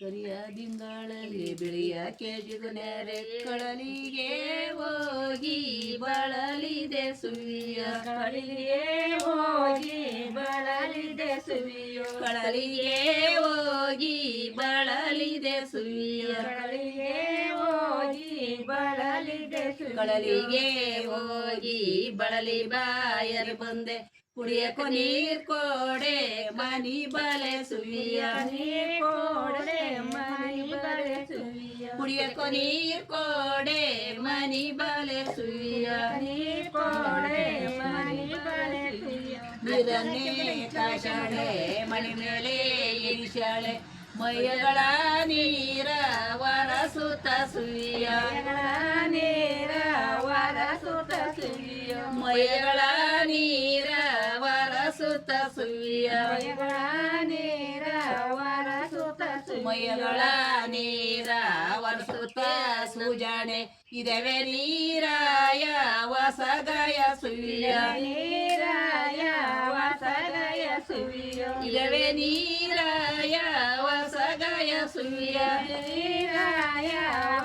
ಕರಿಯ ದಿಂಗಳಲ್ಲಿ ಬಿಳಿಯ ನೆರೆ ಕಳಲಿಗೆ ಹೋಗಿ ಬಳಲಿದೆ ಸುವಿಯ. ಕಳಲಿಗೆ ಹೋಗಿ ಬಳಲಿದೆ ಸುವಿಯೋ. ಕಳಲಿಗೆ ಹೋಗಿ ಬಳಲಿದೆ ಸುವಿಯ. ಕಳಲಿಗೆ ಹೋಗಿ ಬಳಲಿದೆ ಕಳಲಿಗೆ ಹೋಗಿ ಬಳಲಿ ಬಾಯರ್ ಬಂದೆ. ಕುಡಿಯಕ ನೀರ್ ಕೋಡೆ ಮನಿ ಬಲೆ ಸುವಿಯ ನೀರ್ ಕೋಡೆ ಮನಿ ಬಲೆ ಸುವಿಯೋ ಕುಡಿಯಕ ನೀರ್ ಕೋಡೆ ಮನಿ ಬಲೆ ಸುವಿಯ ನೀರ್ ಕೋಡೆ ಮನಿ ಬಲೆ ಸುವಿಯೋ ನೀರನ್ನೇ ಕಾಶಾಳೆ ಮನೆ ಮೇಲೆ ಇರಿಶಾಳೆ ಮೈಯಗಳ ನೀರ ವರಸುತ್ತ ಸುವಿಯ ನೀರ ವರ ಸುತ ಸುವಿಯೋ ಮೈಯಗಳ ನೀರ ವರಸುತ್ತ ಸುವಿಯ ಮೈಗಳ ನೀರ ವರ ಸುತ ಸುವಿಯೋ ಮೈಯಗಳ ನೀರ ವರಸುತ್ತ ಸುಜಾಣೆ ಇದವೆ ನೀರಾಯ ವಸಗಾಯ ಸುವಿಯ ನೀರಾಯ ವಸಗಯ ಸುವಿಯೋ ಇದವೆ ನೀರಾಯ ವಸಗಾಯ ಸುವಿಯ ನೀರಾಯ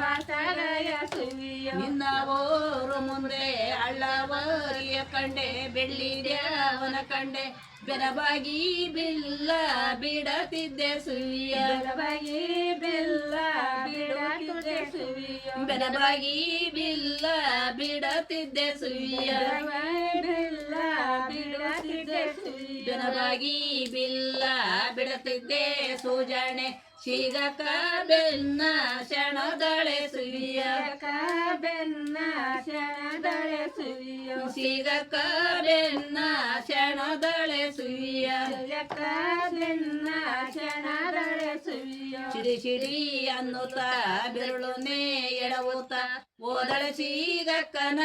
ವಸಗಯ ಸುವಿಯೋ ನಿನ್ನ ಊರು ಮುಂದೆ ಅಳ್ಳವರಿಯ ಕಂಡೆ ಬೆಳ್ಳಿ ದೇವನ ಕಂಡೆ ಬೆರಬಾಗಿ ಬಿಲ್ಲ ಬಿಡತಿದ್ದೆ ಸುವಿಯ ಬೆರಬಾಗಿ ಬಿಲ್ಲ ಬಿಡತಿದ್ದೆ ಸುವಿಯ ಬೆರಬಾಗಿ ಬಿಲ್ಲ ಬಿಡತಿದ್ದೆ ಸುವಿಯ ಬಿಲ್ಲ ಬಿಡತಿದ್ದೆ ಸುವಿಯ ಬೆರಬಾಗಿ ಬಿಲ್ಲ ಬಿಡತಿದ್ದೆ ಸೂಜಾಣೆ. ಶೀಗಕ ಬೆನ್ನ ಶಣದಳೆ ಸುವಿಯ ಬೆನ್ನ ಶರಣದಳೆ ಸುವಿಯೋ ಶೀಗಕ ಬೆನ್ನ ಶಣದಳೆ ಸುವಿಯ ಜಯಕ ಬೆನ್ನ ಶರಣದಳೆ ಸುವಿಯೋ ಸಿಡಿ ಸಿಡಿ ಅನ್ನುತ್ತ ಬೆರಳುನೇ ಎಡವುತ್ತ ಓದಳ ಸೀಗಕ್ಕನ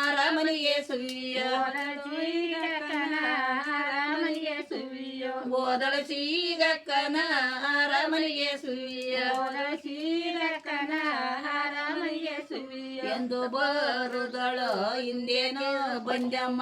ಅರಮನೆಗೆ ಸುವಿಯ ಜೀಗಕನ ಅರಮನೆಗೆ ಸುವಿಯೋ ಓದಳ ಸೀಗಕ್ಕನ ಅರಮನೆಗೆ ಸುವಿಯ ಶೀಲಕನ ಅರಮನೆಗೆ ಸುವಿಯ ಎಂದು ಬರುದಳು ಹಿಂದೇನು ಬಂದಮ್ಮ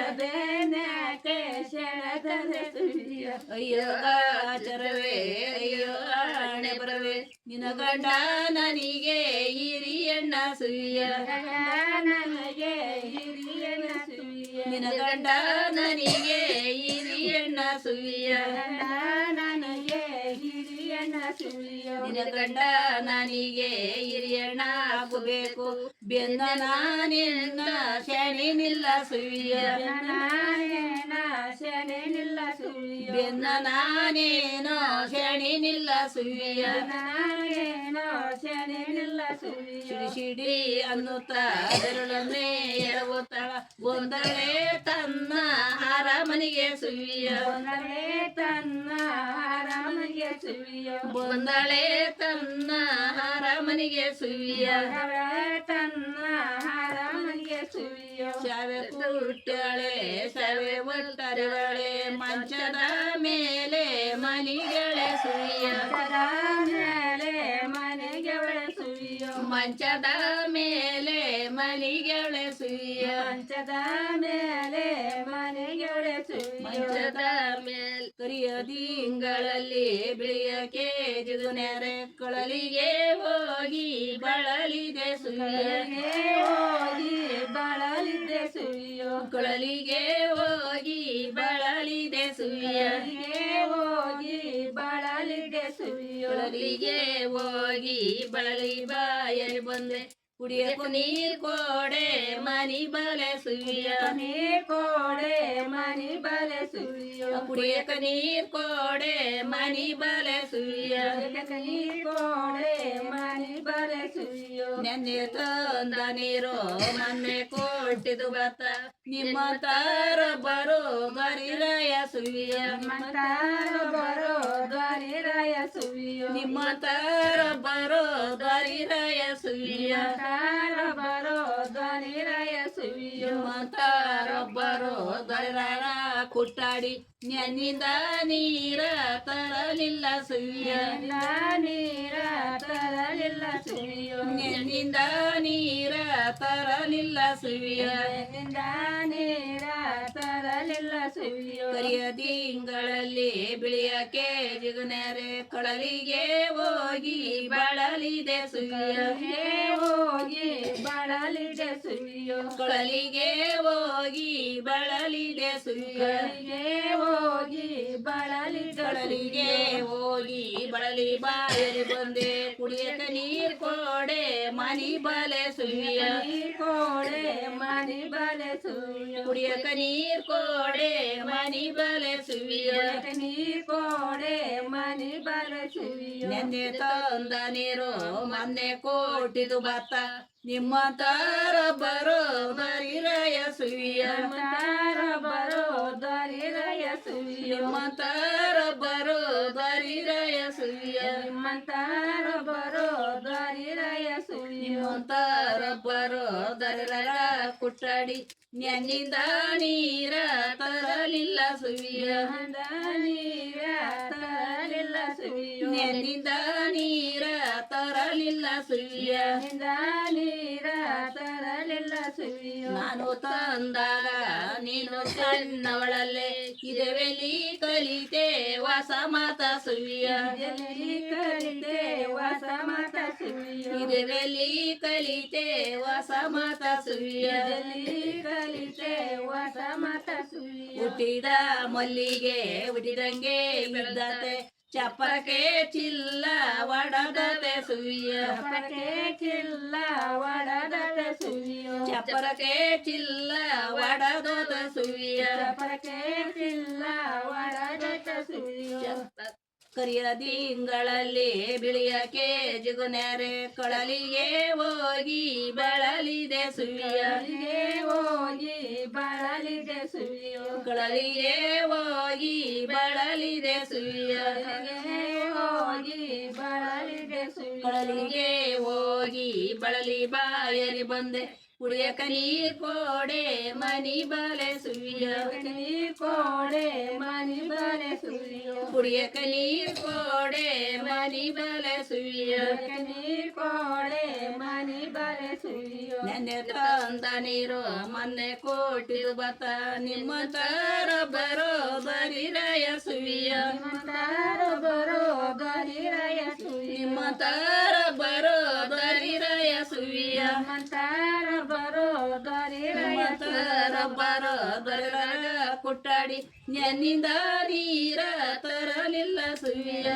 ಅಯ್ಯೋ ಗಾಚರವೇ ಅಯ್ಯೋ ಆಣೆ ಬರವೇ. ನಿನ್ನ ಗಂಡ ನನಗೆ ಹಿರಿಯಣ್ಣ ಸುಯ್ಯ. ನನಗೆ ಹಿರಿಯಣ್ಣ ಸುಯ್ಯ. ನಿನ್ನ ಗಂಡ ನನಗೆ ಹಿರಿಯಣ್ಣ ಸುವಿಯ ನಿನ್ನ ಗಂಡ ನನಗೆ ಹಿರಿಯಣ್ಣ ಆಗಬೇಕು. ಬೆನ್ನ ನಾನಿನ್ನ ಶನಿನಿಲ್ಲ ಸುವಿಯ ನಾನೇನ ಶನೇನಿಲ್ಲ ಸುವಿಯೋ ಬೆನ್ನ ನಾನೇನೋ ಶನಿನಿಲ್ಲ ಸುವಿಯ ನಾನೇನೋ ಶನಿನಿಲ್ಲ ಸುಳಿಯ ಸಿಡಿ ಸಿಡಿ ಅನ್ನುತ್ತ ಬೆರಳನ್ನೇ ಒಂದಳೆ ತನ್ನ ಅರಮನೆಗೆ ಸುವಿಯ ಒಂದನೇ ತನ್ನ ಅರಮನೆಗೆ ಸುವಿಯೋ ಬಂದಳೆ ತನ್ನ ಅರಮನೆಗೆ ಸುವಿಯ ಒಂದನೇ ತನ್ನ ಅರಮನೆಗೆ ಸುವಿಯೋ ಶಾವೆ ಕುಟ್ಟಾಳೆ ಶಾವೆ ಒಟ್ಟರೆವಳೆ ಮಂಚದ ಮೇಲೆ ಮನಿಗೆಳೆ ಸುವಿಯ ಮಂಚದ ಮೇಲೆ ಸುಯ್ಯ ಮಂಚದ ಮೇಲೆ ಮನೆಗೆ ಸುವಿಯೋ ಮಂಚದ ಮೇಲೆ ಕರಿಯ ತಿಂಗಳಲ್ಲಿ ಬಿಳಿಯ ಕೇಜಿದು ನೆರೆ ಕೊಳಲಿಗೆ ಹೋಗಿ ಬಳಲಿದೆ ಸುಯ್ಯ ಹೋಗಿ ಬಳಲಿದೆ ಸುಯ್ಯ ಕೊಳಲಿಗೆ ಹೋಗಿ ಬಳಲಿದೆ ಸುವಿಯ. ಕೊಳಲಿಗೆ ಹೋಗಿ ಬಳಲಿ ಬಾಯಲಿ ಬಂದೆ ಕುಡಿಯಕು ನೀರ್ ಕೋಡೆ ಮನಿ ಬಲೆ ಸುವಿಯ ನೀ ಕೋಡೆ ಮನಿ ಬಲೆ ಸುವಿಯೋ ಕುಡಿಯಕ ನೀರ್ ಕೋಡೆ ಮನಿ ಬಲೆ ಸುವಿಯ ನೀ ಕೋಡೆ ಮನಿ ಬಲೆ ಸುವಿಯೋ ನೆನ್ನೆ ತಂದ ನೀರು ಮೊನ್ನೆ ಕೊಟ್ಟಿದು ಬತ್ತ ನಿಮ್ಮ ತಾರ ಬರೋ ಬರಿರಾಯ ನಿಮ್ಮ ಮಂತಾರ ಬರೋ ನಿಮ್ಮ ತಾರ ಬರೋ ಬರಿರಾಯ ಸುವಿಯ ತಾರ ಬರೋ ದ್ವಾರಿರಾಯ ಸುವಿಯೋ ನಿಮ್ಮ ತಾರ ಬರೋ ಬರಿರಾಯ ಕುಟ್ಟಾಡಿ ನೆನ್ನಿಂದ ನೀರ ತರಲಿಲ್ಲ ಸುವಿಯ ನೀರ ತರಲಿಲ್ಲ ಸುವಿಯೋ ನೆನ್ನಿಂದ ನೀರ ತರಲಿಲ್ಲ ಸುವಿಯ ನಿಂದ ನೀರ ತರಲಿಲ್ಲ ಸುವಿಯೋ ಕರಿಯ ತಿಂಗಳಲ್ಲಿ ಬಿಳಿಯಕ್ಕೆ ಜಿಗನೆರೆ ಕೊಳಲಿಗೆ ಹೋಗಿ ಬಳಲಿದೆ ಸುವಿಯ ಹೋಗಿ ಬಳಲಿದೆ ಸುಯ್ಯೋ. ಕೊಳಲಿಗೆ ಹೋಗಿ ಬಳಲಿದೆ ಕೈಗೆ ಹೋಗಿ ಬಳಲಿದೆ ತೊಳಲಿಗೆ ಹೋಗಿ, ಬಳಲಿ ಬಾಯರಿ ಬಂದೆ ಕುಡಿಯಕ ನೀರ್ ಕೋಡೆ, ಮನಿ ಬಲೆ ನೀರ್ ಕೋಡೆ ಮನಿ ಬಲೆ ಸುಯ್ಯ. ಕುಡಿಯಕ ನೀರ್ ಕೋಡೆ, ಮನಿ ಬಲೆ ಸುವಿಯ ನೀರ್ ಕೋಡೆ ಮನಿ ಬಲೆ ಸುಯ್ಯ. ನೆನ್ನೆ ತಂದ ನೀರು ಮೊನ್ನೆ ಕೋಟಿದು ಭತ್ತ. ನಿಮ್ಮ ತಾರ ಬರೋ ಬರಿರಯ ಸುವಿಯ ತಾರ ಸುವಿಯೋ ನಿಮ್ಮ ತಾರ ಬರೋ ಬರಿರಯ ಸುವಿಯ ಮಂತಾರ ಬರೋ ದ್ವಾರಿರಾಯ ಸುವಿಯೋ ನಿಮ್ಮ ತಾರ ಬರೋ ದರರ ಕುಟ್ಟಾಡಿ ನೆನ್ನಿಂದ ನೀರ ತರಲಿಲ್ಲ ಸುವಿಯ ನೀರ ತರಲಿಲ್ಲ ಸುವಿಯೋ ನೆನ್ನಿಂದ ನೀರ ತರಲಿಲ್ಲ ಸುವಿಯ ನಿಂದ ನೀರ ತರಲಿಲ್ಲ ಸುವಿಯೋ ನಾನು ತಂದಾಗ ನೀನು ಸಣ್ಣವಳಲ್ಲೇ. ಇದೆವೆಲಿ ಕಲಿತೆ ವಾಸ ಮಾತ ಸುವಿಯ ಕಲಿತೆ ವಾಸ ಮಾತ ಸುವಿಯ ಇದೆವೆಲಿ ಕಲಿತೆ ವಾಸ ಮಾತ ಸುವಿಯ ಎಲ್ಲಿ ಕಲಿತೆ ವಾಸ ಮಾತ ಸುವಿಯ ಹುಟ್ಟಿದ ಮಲ್ಲಿಗೆ ಹುಟ್ಟಿದಂಗೆ ಬಿದ್ದತೆ ಚಪ್ಪರಕ್ಕೆ ಚಿಲ್ಲ ಒಡದತೆ ಸುಯ್ಯ. ಚಪರಕೆ ಚಿಲ್ಲ ಒಡದತೆ ಸುಯ್ಯ. ಚಪರಕೆ ಚಿಲ್ಲ ಒಡದದ ಸುಯ್ಯ. ಚಪರಕೆ ಚಿಲ್ಲ ಒಡದತೆ ಸುಯ್ಯ. ಕರಿಯ ತಿಂಗಳಲ್ಲಿ ಬಿಳಿಯ ಜಿಗುನೆರೆ ಕೊಳಲಿಗೆ ಹೋಗಿ ಬಳಲಿದೆ ಸುಯ್ಯ. ಹೋಗಿ ಬಳಲಿದೆ ಸುವಿಯೋ ಕೊಳಲಿಗೆ ಹೋಗಿ ಬಳಲಿದೆ ಸುವಿಯ ಹೋಗಿ ಬಳಲಿದೆ ಕೊಳಲಿಗೆ ಹೋಗಿ ಬಳಲಿ ಬಾಯರಿ ಬಂದೆ. ಕುಡಿಯಕ ನೀರ್ ಕೋಡೆ ಮನಿ ಬಲೆ ಸುವಿಯ ನೀರ್ ಕೋಡೆ ಮನಿ ಬಲೆ ಸುವಿಯೋ ಕುಡಿಯಕ ನೀರ್ ಕೋಡೆ ಮನಿ ಬಲೆ ಸುವಿಯ ನೀರ್ ಕೋಡೆ ಮನಿ ಬಲೆ ಸುವಿಯೋ ನೆನ್ನೆ ತಂದ ನೀರು ಮೊನ್ನೆ ಕೋಟಿದು ಬತ್ತ ನಿಮ್ಮ ತರ ಬರೋ ಬರಿರಯ ಸುವಿಯ ಮಂತಾರ ಬರೋ ಬರಿರಯ ಸುವಿಯೋ ನಿಮ್ಮ ತರ ಬರೋ ಬರಿರಯ ಸುವಿಯ ಮಂತಾರ ಬರೋ ಬರಿರಯ ನಿಮ್ಮ ತರ ಬರ ಬರಿರಯ ಕುಟ್ಟಾಡಿ, ನೆನ್ನಿಂದ ನೀರ ತರಲಿಲ್ಲ ಸುವಿಯ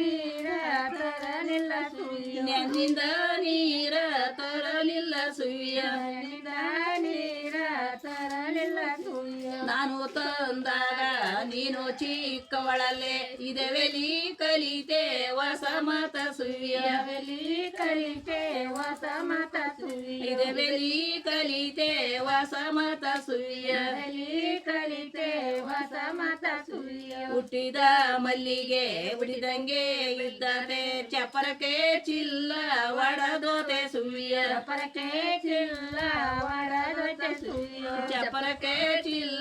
ನೀರ ತರಲಿಲ್ಲ ಸುಯ್ಯ. ನೆನ್ನಿಂದ ನೀರ ತರಲಿಲ್ಲ ಸುವಿಯ ತಂದಾಗ ನೀನು ಚಿಕ್ಕವಳಲ್ಲೇ ಇದೆವೆಲಿ ಕಲಿತೆ ಹೊಸ ಮಾತ ಸುವಿಯ ಎಲ್ಲಿ ಕಲಿತೆ ಹೊಸ ಮಾತ ಸುವಿಯೋ ಇದೆವೆಲಿ ಕಲಿತೆ ಹೊಸ ಮಾತ ಸುವಿಯ ಎಲ್ಲಿ ಕಲಿತೆ ಹೊಸ ಮಾತ ಸುವಿಯೋ. ಹುಟ್ಟಿದ ಮಲ್ಲಿಗೆ ಬಿಡಿದಂಗೆ ಇದ್ದಾರೆ ಚಪ್ಪರಕ್ಕೆ ಚಿಲ್ಲ ಒಡದೋತೆ ಸುವಿಯ. ಚಪರಕ್ಕೆ ಚಿಲ್ಲ ಒಡದೋತೆ ಸುವಿಯ. ಚಪರಕ್ಕೆ ಚಿಲ್ಲ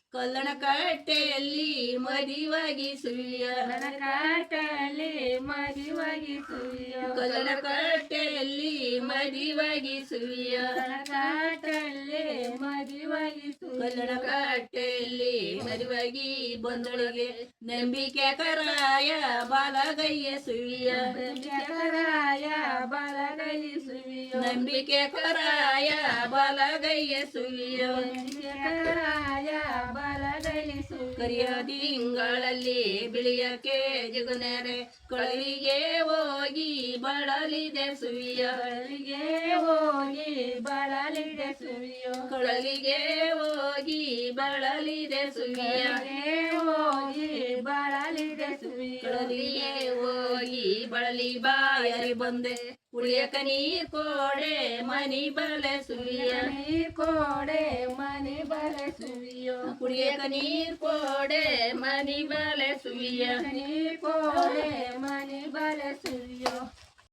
ಕಲ್ಲಣ ಕಟ್ಟೆಯಲ್ಲಿ ಮದಿವಾಗಿ ಸುವಿಯ ಕಾಟಲ್ಲಿ ಮದಿವಾಗಿ ಸುವಿಯೋ ಕಲ್ಲಣ ಕಟ್ಟೆಯಲ್ಲಿ ಮದಿವಾಗಿ ಸುವಿಯ ಕಾಟಲ್ಲಿ ಮದಿವಾಗಿ ಸುವಿಯೋ ಕಲ್ಲಣ ಕಟ್ಟೆಯಲ್ಲಿ ಮದುವಾಗಿ ಬಂದಳಿಗೆ ನಂಬಿಕೆ ಕರಾಯ ಬಲಗೈಯ ಸುವಿಯ ಕರಾಯ ಬಲಗೈ ಸುವಿಯೋ ನಂಬಿಕೆ ಕರಾಯ ಬಲಗೈಯ ಸುವಿಯ ಕರಾಯ ಬಲಗೈ ಸೈಲಿಸು ಕರಿಯ ತಿಂಗಳಲ್ಲಿ ಬಿಳಿಯಕ್ಕೆ ಜಿಗುನೆರೆ ಕಳಿಗೆ ಹೋಗಿ ಬಳಲಿದೆ ಸುವಿಯ. ಕಳಿಗೆ ಹೋಗಿ ಬಳಲಿದೆ ಸುವಿಯೋ. ಕೊಳಲಿಗೆ ಹೋಗಿ ಬಳಲಿದೆ ಸುವಿಯ. ಹೋಗಿ ಬಳಲಿದೆ ಸುವಿಯ. ಬಳಲಿ ಬಾಯರಿ ಬಂದೆ ಕುಡಿಯಕ ನೀರ್ ಕೋಡೆ ಮನಿ ಬಲೆ ಸುವಿಯ ನೀರ್ ಕೋಡೆ ಮನೆ ಬಲೆ ಸುವಿಯೋ ಕುಡಿಯಕ ನೀರ್ ಕೋಡೆ ಮನಿ ಬಲೆ ಸುವಿಯ ನೀರ್ ಕೋಡೆ ಮನೆ ಬಲೆ ಸುವಿಯೋ